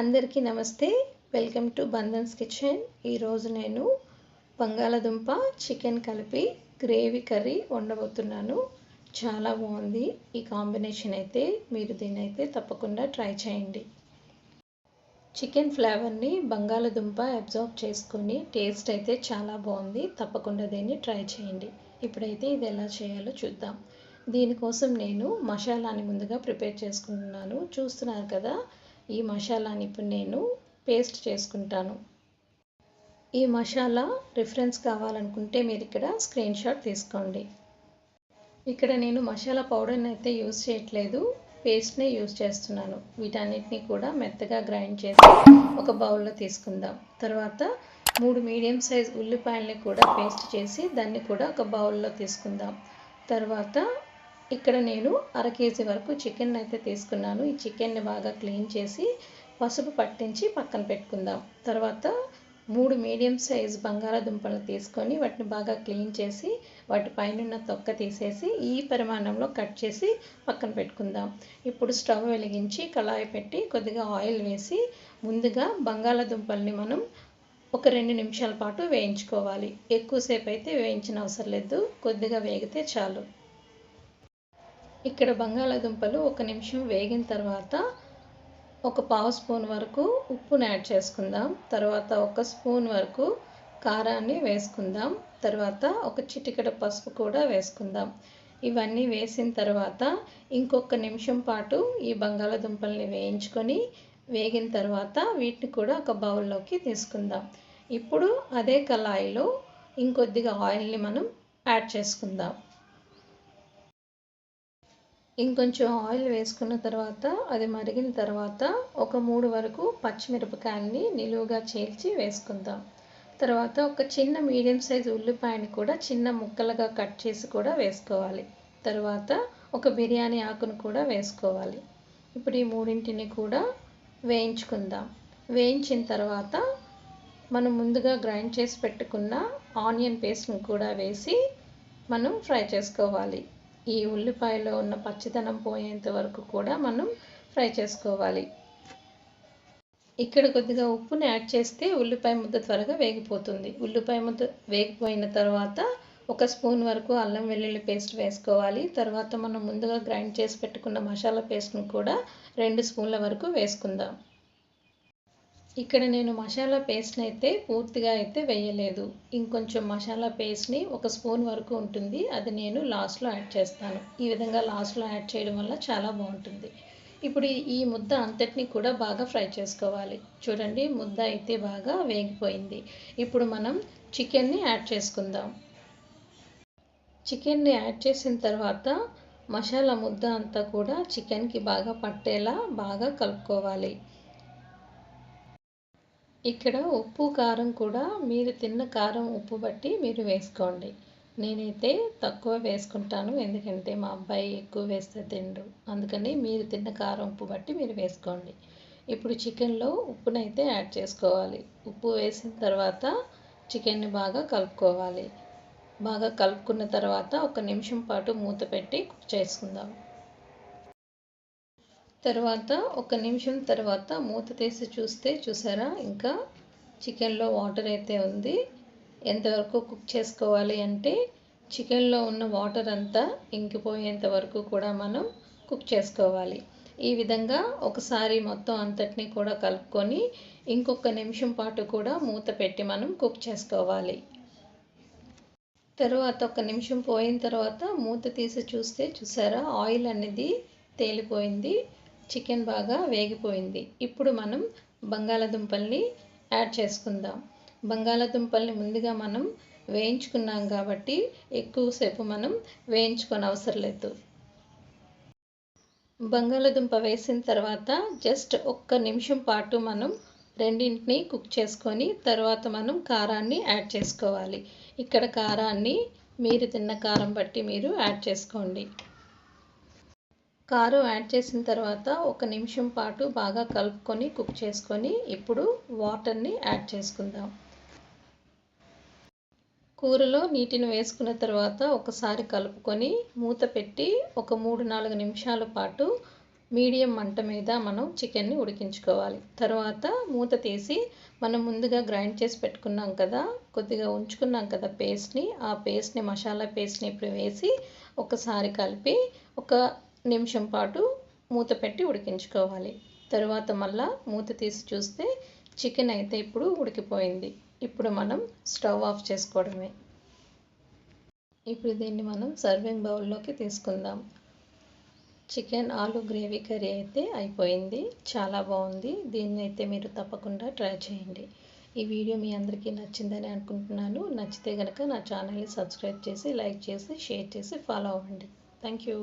అందరికీ నమస్తే. Welcome to Bandhan's kitchen ఈరోజు నేను బంగాళదుంప చికెన్ కలిపి గ్రేవీ కర్రీ వండబోతున్నాను. చాలా బాగుంది. ఈ కాంబినేషన్ అయితే మీరు దీని అయితే తప్పకుండా ట్రై చేయండి. చికెన్ ఫ్లేవర్ని బంగాళదుంప అబ్జార్బ్ చేసుకొని టేస్ట్ అయితే చాలా బాగుంది. తప్పకుండా దీన్ని ట్రై చేయండి. ఇప్పుడైతే ఇది ఎలా చేయాలో చూద్దాం. దీనికోసం నేను మసాలాని ముందుగా ప్రిపేర్ చేసుకుంటున్నాను. చూస్తున్నారు కదా ఈ మసాలాని ఇప్పుడు నేను పేస్ట్ చేసుకుంటాను. ఈ మసాలా రిఫరెన్స్ కావాలనుకుంటే మీరు ఇక్కడ స్క్రీన్ షాట్ తీసుకోండి. ఇక్కడ నేను మసాలా పౌడర్ని అయితే యూజ్ చేయట్లేదు. పేస్ట్నే యూజ్ చేస్తున్నాను. వీటన్నిటిని కూడా మెత్తగా గ్రైండ్ చేసి ఒక బౌల్లో తీసుకుందాం. తర్వాత మూడు మీడియం సైజ్ ఉల్లిపాయల్ని కూడా పేస్ట్ చేసి దాన్ని కూడా ఒక బౌల్లో తీసుకుందాం. తర్వాత ఇక్కడ నేను అర కేజీ వరకు చికెన్ అయితే తీసుకున్నాను. ఈ చికెన్ని బాగా క్లీన్ చేసి పసుపు పట్టించి పక్కన పెట్టుకుందాం. తర్వాత మూడు మీడియం సైజ్ బంగాళాదుంపలు తీసుకొని వాటిని బాగా క్లీన్ చేసి వాటి పైన తొక్క తీసేసి ఈ పరిమాణంలో కట్ చేసి పక్కన పెట్టుకుందాం. ఇప్పుడు స్టవ్ వెలిగించి కళాయి పెట్టి కొద్దిగా ఆయిల్ వేసి ముందుగా బంగాళాదుంపల్ని మనం ఒక రెండు నిమిషాల పాటు వేయించుకోవాలి. ఎక్కువసేపు అయితే వేయించిన అవసరం లేదు. కొద్దిగా వేగితే చాలు. ఇక్కడ బంగాళాదుంపలు ఒక నిమిషం వేగిన తర్వాత ఒక పావు స్పూన్ వరకు ఉప్పుని యాడ్ చేసుకుందాం. తర్వాత ఒక స్పూన్ వరకు కారాన్ని వేసుకుందాం. తర్వాత ఒక చిటికెడ పసుపు కూడా వేసుకుందాం. ఇవన్నీ వేసిన తర్వాత ఇంకొక నిమిషం పాటు ఈ బంగాళాదుంపల్ని వేయించుకొని వేగిన తర్వాత వీటిని కూడా ఒక బౌల్లోకి తీసుకుందాం. ఇప్పుడు అదే కళాయిలో ఇంకొద్దిగా ఆయిల్ని మనం యాడ్ చేసుకుందాం. ఇంకొంచెం ఆయిల్ వేసుకున్న తర్వాత అది మరిగిన తర్వాత ఒక మూడు వరకు పచ్చిమిరపకాయలని నిలువుగా చీల్చి వేసుకుందాం. తర్వాత ఒక చిన్న మీడియం సైజ్ ఉల్లిపాయని కూడా చిన్న ముక్కలుగా కట్ చేసి కూడా వేసుకోవాలి. తర్వాత ఒక బిర్యానీ ఆకును కూడా వేసుకోవాలి. ఇప్పుడు ఈ మూడింటిని కూడా వేయించుకుందాం. వేయించిన తర్వాత మనం ముందుగా గ్రైండ్ చేసి పెట్టుకున్న ఆనియన్ పేస్ట్ని కూడా వేసి మనం ఫ్రై చేసుకోవాలి. ఈ ఉల్లిపాయలో ఉన్న పచ్చిదనం పోయేంత వరకు కూడా మనం ఫ్రై చేసుకోవాలి. ఇక్కడ కొద్దిగా ఉప్పుని యాడ్ చేస్తే ఉల్లిపాయ ముద్ద త్వరగా వేగిపోతుంది. ఉల్లిపాయ ముద్ద వేగిపోయిన తర్వాత ఒక స్పూన్ వరకు అల్లం వెల్లుల్లి పేస్ట్ వేసుకోవాలి. తర్వాత మనం ముందుగా గ్రైండ్ చేసి పెట్టుకున్న మసాలా పేస్ట్ను కూడా రెండు స్పూన్ల వరకు వేసుకుందాం. ఇక్కడ నేను మసాలా పేస్ట్ని అయితే పూర్తిగా అయితే వేయలేదు. ఇంకొంచెం మసాలా పేస్ట్ని ఒక స్పూన్ వరకు ఉంటుంది. అది నేను లాస్ట్లో యాడ్ చేస్తాను. ఈ విధంగా లాస్ట్లో యాడ్ చేయడం వల్ల చాలా బాగుంటుంది. ఇప్పుడు ఈ ముద్ద అంతటిని కూడా బాగా ఫ్రై చేసుకోవాలి. చూడండి ముద్ద అయితే బాగా వేగిపోయింది. ఇప్పుడు మనం చికెన్ని యాడ్ చేసుకుందాం. చికెన్ని యాడ్ చేసిన తర్వాత మసాలా ముద్ద అంతా కూడా చికెన్కి బాగా పట్టేలా బాగా కలుపుకోవాలి. ఇక్కడ ఉప్పు కారం కూడా మీరు తిన్న కారం ఉప్పు బట్టి మీరు వేసుకోండి. నేనైతే తక్కువ వేసుకుంటాను ఎందుకంటే మా అబ్బాయి ఎక్కువ వేస్తే తిండు అందుకని మీరు తిన్న కారం ఉప్పు బట్టి మీరు వేసుకోండి. ఇప్పుడు చికెన్లో ఉప్పునైతే యాడ్ చేసుకోవాలి. ఉప్పు వేసిన తర్వాత చికెన్ని బాగా కలుపుకోవాలి. బాగా కలుపుకున్న తర్వాత ఒక నిమిషం పాటు మూత పెట్టి కుక్ చేసుకుందాం. తర్వాత ఒక నిమిషం తర్వాత మూత తీసి చూస్తే చూసారా? ఇంకా చికెన్లో వాటర్ అయితే ఉంది. ఎంతవరకు కుక్ చేసుకోవాలి అంటే చికెన్లో ఉన్న వాటర్ అంతా ఇంకిపోయేంత వరకు కూడా మనం కుక్ చేసుకోవాలి. ఈ విధంగా ఒకసారి మొత్తం అంతటిని కూడా కలుపుకొని ఇంకొక నిమిషం పాటు కూడా మూత పెట్టి మనం కుక్ చేసుకోవాలి. తర్వాత ఒక నిమిషం పోయిన తర్వాత మూత తీసి చూస్తే చూసారా? ఆయిల్ అనేది తేలిపోయింది. చికెన్ బాగా వేగిపోయింది. ఇప్పుడు మనం బంగాళాదుంపల్ని యాడ్ చేసుకుందాం. బంగాళాదుంపల్ని ముందుగా మనం వేయించుకున్నాం కాబట్టి ఎక్కువసేపు మనం వేయించుకొని అవసరం లేదు. బంగాళాదుంప వేసిన తర్వాత జస్ట్ ఒక్క నిమిషం పాటు మనం రెండింటిని కుక్ చేసుకొని తర్వాత మనం కారాన్ని యాడ్ చేసుకోవాలి. ఇక్కడ కారాన్ని మీరు తిన్న కారం బట్టి మీరు యాడ్ చేసుకోండి. కారు యాడ్ చేసిన తర్వాత ఒక నిమిషం పాటు బాగా కలుపుకొని కుక్ చేసుకొని ఇప్పుడు వాటర్ని యాడ్ చేసుకుందాం. కూరలో నీటిని వేసుకున్న తర్వాత ఒకసారి కలుపుకొని మూత పెట్టి ఒక మూడు నాలుగు నిమిషాల పాటు మీడియం మంట మీద మనం చికెన్ని ఉడికించుకోవాలి. తర్వాత మూత తీసి మనం ముందుగా గ్రైండ్ చేసి పెట్టుకున్నాం కదా కొద్దిగా ఉంచుకున్నాం కదా పేస్ట్ని ఆ పేస్ట్ని మసాలా పేస్ట్ని ఇప్పుడు వేసి ఒకసారి కలిపి ఒక నిమిషం పాటు మూత పెట్టి ఉడికించుకోవాలి. తరువాత మళ్ళా మూత తీసి చూస్తే చికెన్ అయితే ఇప్పుడు ఉడికిపోయింది. ఇప్పుడు మనం స్టవ్ ఆఫ్ చేసుకోవడమే. ఇప్పుడు దీన్ని మనం సర్వింగ్ బౌల్లోకి తీసుకుందాం. చికెన్ ఆలు గ్రేవీ కర్రీ అయితే అయిపోయింది. చాలా బాగుంది. దీన్ని అయితే మీరు తప్పకుండా ట్రై చేయండి. ఈ వీడియో మీ అందరికీ నచ్చిందని అనుకుంటున్నాను. నచ్చితే కనుక నా ఛానల్ని సబ్స్క్రైబ్ చేసి లైక్ చేసి షేర్ చేసి ఫాలో అవ్వండి. Thank you.